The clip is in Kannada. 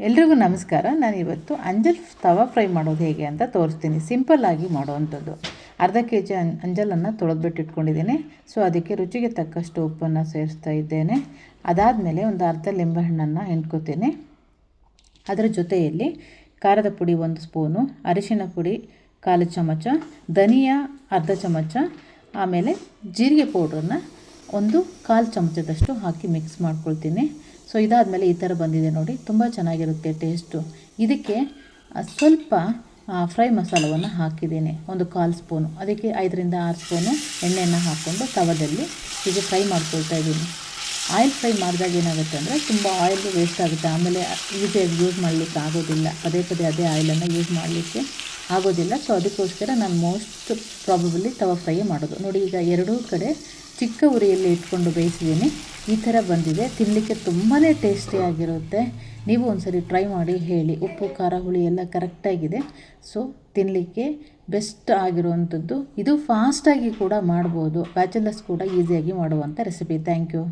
ಎಲ್ರಿಗೂ ನಮಸ್ಕಾರ. ನಾನು ಇವತ್ತು ಅಂಜಲ್ ತವಾ ಫ್ರೈ ಮಾಡೋದು ಹೇಗೆ ಅಂತ ತೋರಿಸ್ತೀನಿ. ಸಿಂಪಲ್ಲಾಗಿ ಮಾಡುವಂಥದ್ದು. ಅರ್ಧ ಕೆ ಜಿ ಅನ್ ಅಂಜಲನ್ನು ತೊಳೆದ್ಬಿಟ್ಟು ಇಟ್ಕೊಂಡಿದ್ದೀನಿ. ಸೊ, ಅದಕ್ಕೆ ರುಚಿಗೆ ತಕ್ಕಷ್ಟು ಉಪ್ಪನ್ನು ಸೇರಿಸ್ತಾ ಇದ್ದೇನೆ. ಅದಾದಮೇಲೆ ಒಂದು ಅರ್ಧ ಲಿಂಬೆಹಣ್ಣನ್ನು ಹಿಂಡ್ಕೋತೀನಿ. ಅದರ ಜೊತೆಯಲ್ಲಿ ಖಾರದ ಪುಡಿ ಒಂದು ಸ್ಪೂನು, ಅರಿಶಿನ ಪುಡಿ ಕಾಲು ಚಮಚ, ಧನಿಯಾ ಅರ್ಧ ಚಮಚ, ಆಮೇಲೆ ಜೀರಿಗೆ ಪೌಡ್ರನ್ನ ಒಂದು ಕಾಲು ಚಮಚದಷ್ಟು ಹಾಕಿ ಮಿಕ್ಸ್ ಮಾಡ್ಕೊಳ್ತೀನಿ. ಸೊ ಇದಾದಮೇಲೆ ಈ ಥರ ಬಂದಿದೆ ನೋಡಿ. ತುಂಬ ಚೆನ್ನಾಗಿರುತ್ತೆ ಟೇಸ್ಟು ಇದಕ್ಕೆ ಸ್ವಲ್ಪ ಫ್ರೈ ಮಸಾಲವನ್ನು ಹಾಕಿದ್ದೀನಿ. ಒಂದು ಕಾಲು ಸ್ಪೂನು ಅದಕ್ಕೆ ಐದರಿಂದ ಆರು ಸ್ಪೂನು ಎಣ್ಣೆಯನ್ನು ಹಾಕ್ಕೊಂಡು ತವದಲ್ಲಿ ಹೀಗೆ ಫ್ರೈ ಮಾಡ್ಕೊಳ್ತಾ ಇದ್ದೀನಿ. ಆಯಿಲ್ ಫ್ರೈ ಮಾಡಿದಾಗ ಏನಾಗುತ್ತೆ ಅಂದರೆ, ತುಂಬ ಆಯಿಲ್ ವೇಸ್ಟ್ ಆಗುತ್ತೆ. ಆಮೇಲೆ ಈಸಿಯಾಗಿ ಯೂಸ್ ಮಾಡಲಿಕ್ಕೆ ಆಗೋದಿಲ್ಲ. ಪದೇ ಪದೇ ಅದೇ ಆಯಿಲನ್ನು ಯೂಸ್ ಮಾಡಲಿಕ್ಕೆ ಆಗೋದಿಲ್ಲ. ಸೊ ಅದಕ್ಕೋಸ್ಕರ ನಾನು ಮೋಸ್ಟ್ ಪ್ರಾಬಬಲಿ ತವ ಫ್ರೈ ಮಾಡೋದು. ನೋಡಿ, ಈಗ ಎರಡೂ ಕಡೆ ಚಿಕ್ಕ ಉರಿಯಲ್ಲಿ ಇಟ್ಕೊಂಡು ಬೇಯಿಸಿದ್ದೀನಿ. ಈ ಥರ ಬಂದಿದೆ. ತಿನ್ನಲಿಕ್ಕೆ ತುಂಬಾ ಟೇಸ್ಟಿಯಾಗಿರುತ್ತೆ ನೀವು ಒಂದ್ಸರಿ ಟ್ರೈ ಮಾಡಿ ಹೇಳಿ. ಉಪ್ಪು, ಖಾರ, ಹುಳಿ ಎಲ್ಲ ಕರೆಕ್ಟಾಗಿದೆ ಸೊ ತಿನ್ನಲಿಕ್ಕೆ ಬೆಸ್ಟ್ ಆಗಿರುವಂಥದ್ದು. ಇದು ಫಾಸ್ಟಾಗಿ ಕೂಡ ಮಾಡ್ಬೋದು. ಬ್ಯಾಚಲರ್ಸ್ ಕೂಡ ಈಸಿಯಾಗಿ ಮಾಡುವಂಥ ರೆಸಿಪಿ ಥ್ಯಾಂಕ್ ಯು